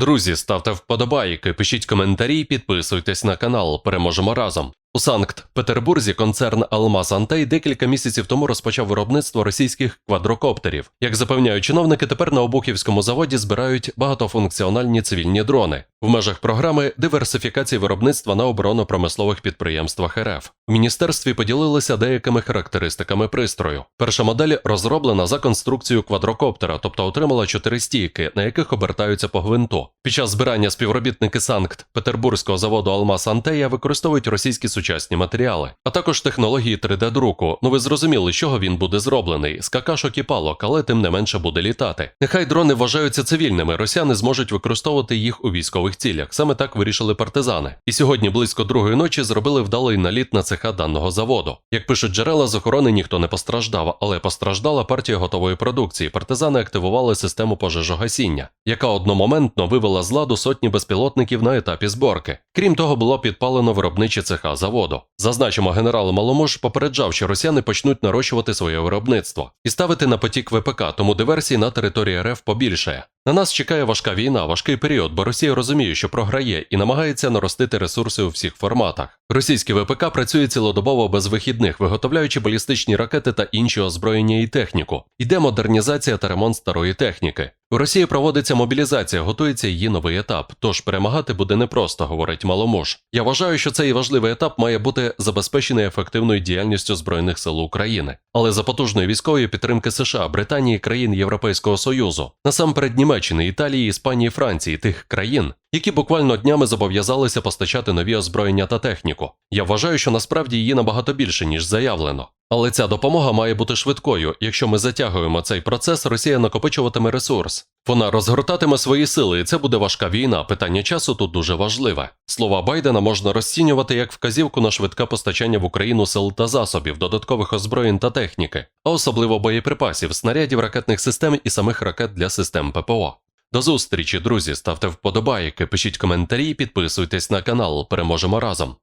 Друзі, ставте вподобайки, пишіть коментарі, підписуйтесь на канал. Переможемо разом. У Санкт-Петербурзі концерн Алмаз Антей декілька місяців тому розпочав виробництво російських квадрокоптерів. Як запевняють чиновники, тепер на Обухівському заводі збирають багатофункціональні цивільні дрони в межах програми диверсифікації виробництва на оборонно-промислових підприємствах РФ. В міністерстві поділилися деякими характеристиками пристрою. Перша модель розроблена за конструкцією квадрокоптера, тобто отримала чотири стійки, на яких обертаються по гвинту. Під час збирання співробітники Санкт-Петербурзького заводу Алмаз Антея використовують російські сучасні матеріали, а також технології 3D-друку. Ну ви зрозуміли, з чого він буде зроблений з какашок і палок, але тим не менше буде літати. Нехай дрони вважаються цивільними, росіяни зможуть використовувати їх у військових цілях. Саме так вирішили партизани. І сьогодні близько другої ночі зробили вдалий наліт на цеха даного заводу. Як пишуть джерела, з охорони ніхто не постраждав, але постраждала партія готової продукції. Партизани активували систему пожежогасіння, яка одномоментно вивела з ладу сотні безпілотників на етапі зборки. Крім того, було підпалено виробничі цеха заводу. Зазначимо, генерал Маломуж попереджав, що росіяни почнуть нарощувати своє виробництво і ставити на потік ВПК, тому диверсій на території РФ побільшає. На нас чекає важка війна, важкий період, бо Росія розуміє, що програє і намагається наростити ресурси у всіх форматах. Російське ВПК працює цілодобово без вихідних, виготовляючи балістичні ракети та інші озброєння і техніку. Іде модернізація та ремонт старої техніки. У Росії проводиться мобілізація, готується її новий етап. Тож перемагати буде непросто, говорить Маломуж. Я вважаю, що цей важливий етап має бути забезпечений ефективною діяльністю збройних сил України, але за потужної військової підтримки США, Британії, країн Європейського Союзу, насамперед Німеччини, Італії, Іспанії, Франції, тих країн, які буквально днями зобов'язалися постачати нові озброєння та техніку. Я вважаю, що насправді її набагато більше ніж заявлено. Але ця допомога має бути швидкою. Якщо ми затягуємо цей процес, Росія накопичуватиме ресурс. Вона розгортатиме свої сили, і це буде важка війна. Питання часу тут дуже важливе. Слова Байдена можна розцінювати як вказівку на швидке постачання в Україну сил та засобів, додаткових озброєнь та техніки, а особливо боєприпасів, снарядів, ракетних систем і самих ракет для систем ППО. До зустрічі, друзі. Ставте вподобайки, пишіть коментарі, підписуйтесь на канал. Переможемо разом.